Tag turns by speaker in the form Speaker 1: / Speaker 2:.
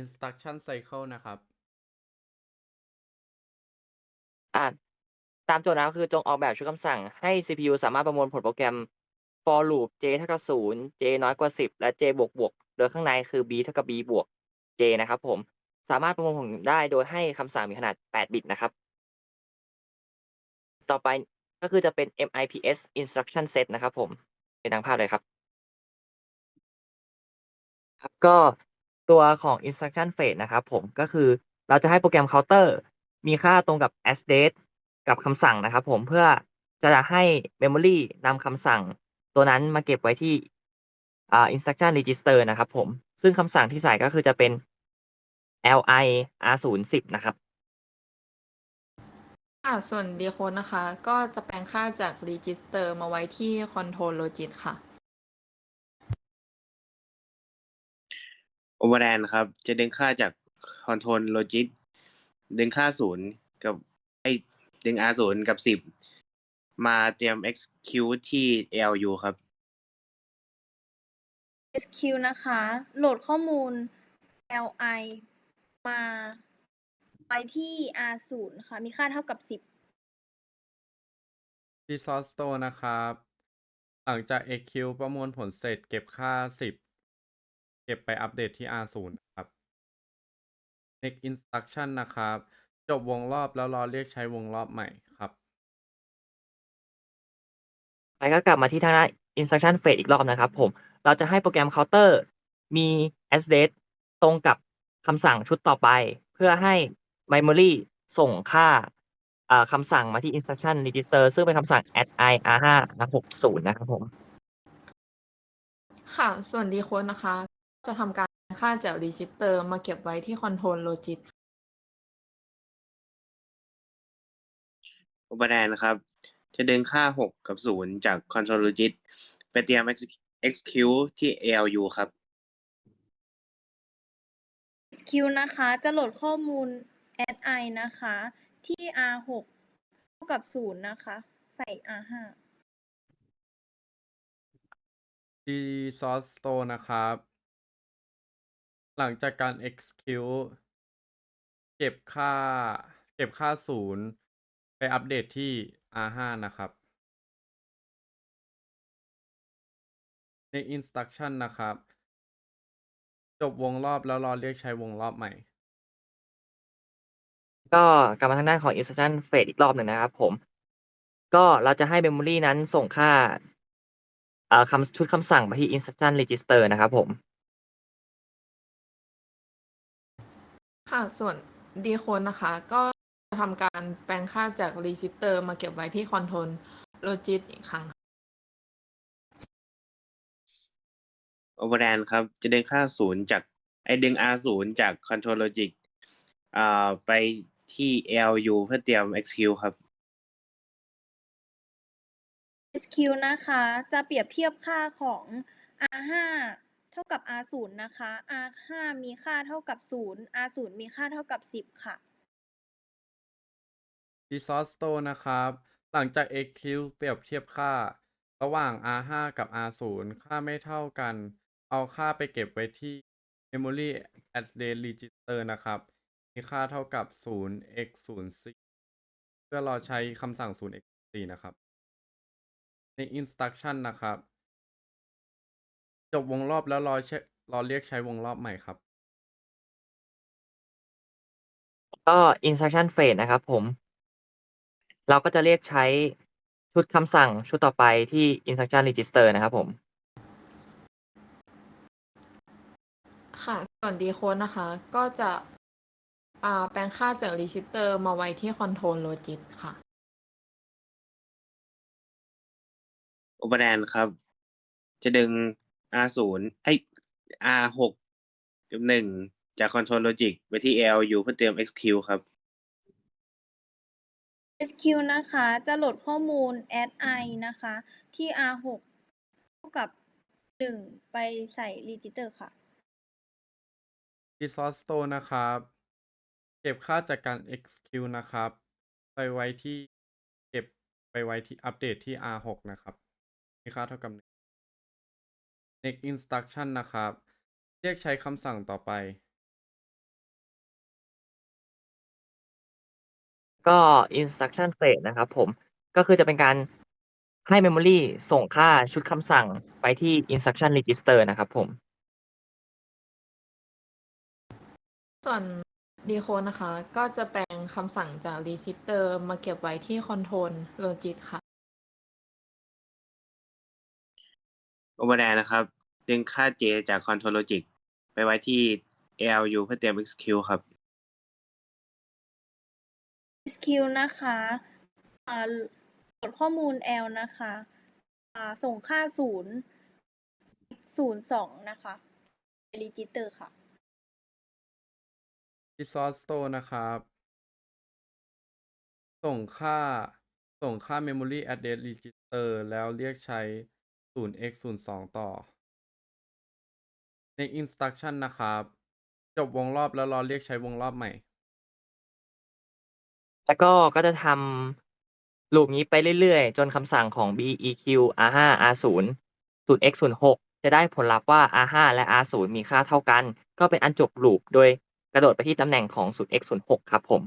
Speaker 1: instruction cycle นะครับ
Speaker 2: อ่าตามโจทย์นะครับคือจงออกแบบชุดคำสั่งให้ CPU สามารถประมวลผลโปรแกรม for loop j เท่ากับศูนย์ j น้อยกว่าสิบและ j บวกบวกโดยข้างในคือ b เท่ากับ b บวก j นะครับผมสามารถประมวลผลได้โดยให้คำสั่งมีขนาด 8 บิตนะครับ ต่อไปก็คือจะเป็น MIPS instruction set นะครับผมเป็นทางภาพเลยครับครับก็ ตัวของ instruction phase นะครับผมก็คือเราจะให้โปรแกรม counter มีค่าตรงกับ as date กับคำสั่งนะครับผมเพื่อจะให้ memory นำคำสั่งตัวนั้นมาเก็บไว้ที่อ่า instruction register นะครับผมซึ่งคำสั่งที่ใส่ก็คือจะเป็น li r010 นะครับ
Speaker 3: ค่ะส่วน decode นะคะ ก็จะแปลงค่าจาก register มาไว้ที่ control logit ค่ะ
Speaker 4: โอเวอร์แ d ครับ จะดึงค่าจากคอนโทรลโลจิ c ดึงค่าศูนย์กับไอ้ดึง R ศูนย์กับสิบมาเตรียม execute ที่ ALU ครับ
Speaker 5: SQ นะคะ โหลดข้อมูล li มาไว้ที่ r0 ค่ะ มีค่าเท่ากับ10
Speaker 1: resource store นะครับ หลังจาก eq ประมวลผลเสร็จเก็บค่า 10เก็บไปอัปเดตที่ r0 นะครับ next instruction นะครับ จบวงรอบแล้วรอเรียกใช้วงรอบใหม่ครับ
Speaker 2: ไปก็กลับมาที่ทางด้าน instruction phrase อีกรอบนะครับผม เราจะให้โปรแกรม counter มี as date ตรงกับคำสั่งชุดต่อไป เพื่อให้ memory ส่งค่าอ่าคำสั่งมาที่ instruction register ซึ่งเป็นคำสั่ง add i r5 นะ60นะครับผม
Speaker 3: ค่ะ ส่วน decode นะคะ จะทำการค่าจาก register มาเก็บไว้ที่ control logit
Speaker 4: โอเวอร์แ d ครับ จะดึงค่าหกกับศูนย์จาก control logic ไปเตรียม exec- execute ที่ ALU ครับ
Speaker 5: SQ นะคะ จะโหลดข้อมูล add i นะคะ ที่ r6 เท่ากับ0นะคะ ใส่ r5
Speaker 1: resource store นะครับ หลังจากการ execute เก็บค่า เก็บค่าศูนย์ไปอัปเดตที่ r5 นะครับ ใน instruction นะครับ จบวงรอบแล้วรอเรียกใช้วงรอบใหม่
Speaker 2: ก็กลับมาทางด้านของ instruction phase อีกรอบหนึ่งนะครับผม ก็เราจะให้ memory นั้นส่งค่าคำชุดคำสั่งมาที่ instruction register นะครับผม
Speaker 3: ค่ะส่วน decode นะคะ ก็จะทำการแปลงค่าจาก register มาเก็บไว้ที่ control logit อีกครั้ง
Speaker 4: โอเวอร์แ d ครับ จะดึงค่าศูนย์จากไอ้ดึง R ศูนย์จาก control logic อ่าไปที่ ALU เพื่อเตรียม execute ครับ
Speaker 5: SQ นะคะ จะเปรียบเทียบค่าของ R5 เท่ากับ R0 นะคะ R5 มีค่าเท่ากับ0 R0 มีค่าเท่ากับ10ค่ะ
Speaker 1: resource store นะครับ หลังจาก eq เปรียบเทียบค่า ระหว่าง r5 กับ r0 ค่าไม่เท่ากัน เอาค่าไปเก็บไว้ที่ memory address register นะครับ มีค่าเท่ากับ 0 x 0 4เพื่อรอใช้คำสั่ง 0 x 4นะครับ ใน instruction นะครับ จบวงรอบแล้วรอใช้รอเรียกใช้วงรอบใหม่ครับ
Speaker 2: ก็ instruction phrase นะครับผม เราก็จะเรียกใช้ชุดคำสั่งชุดต่อไปที่ instruction register นะครับผม
Speaker 3: ค่ะ ส่วน decode นะคะ ก็จะอ่าแปลงค่าจาก register มาไว้ที่ control logit ค่ะ
Speaker 4: โอเวอร์แ d ครับ จะดึง R ศูนย์ไอ้ R หกกับหนึ่งจาก control logic ไปที่ ALU เพื่อเตรียม execute ครับ
Speaker 5: SQ นะคะ จะโหลดข้อมูล add i นะคะ ที่ r6 เท่ากับ1ไปใส่ register ค่ะ
Speaker 1: resource store นะครับ เก็บค่าจากการ execute นะครับ ไปไว้ที่เก็บไปไว้ที่อัปเดตที่ r6 นะครับ มีค่าเท่ากับ1 next instruction นะครับ เรียกใช้คำสั่งต่อไป
Speaker 2: ก็ instruction phrase นะครับผมก็คือจะเป็นการให้ memory ส่งค่าชุดคำสั่งไปที่ instruction register นะครับผม
Speaker 3: ส่วน decode นะคะ ก็จะแปลงคำสั่งจาก register มาเก็บไว้ที่ control logic ค่ะ
Speaker 4: override นะครับ ดึงค่า j จาก control logic ไปไว้ที่ ALU เพื่อเตรียม execute ครับ
Speaker 5: SQ นะคะอ่าโหลดข้อมูล L นะคะอ่าส่งค่าศูนย์ศูนย์สองนะคะรีจิเตอร์ค่ะ
Speaker 1: resource store นะครับ ส่งค่าส่งค่า memory address register แล้วเรียกใช้ 0x 02ต่อ next instruction นะครับ จบวงรอบแล้วรอเรียกใช้วงรอบใหม่
Speaker 2: แล้วก็ก็จะทำลูปนี้ไปเรื่อยๆ จนคำสั่งของ beq r5 r0 0x 06จะได้ผลลัพธ์ว่า r5 และ r0 มีค่าเท่ากัน ก็เป็นอันจบลูปโดยกระโดดไปที่ตำแหน่งของ 0x 06ครับผม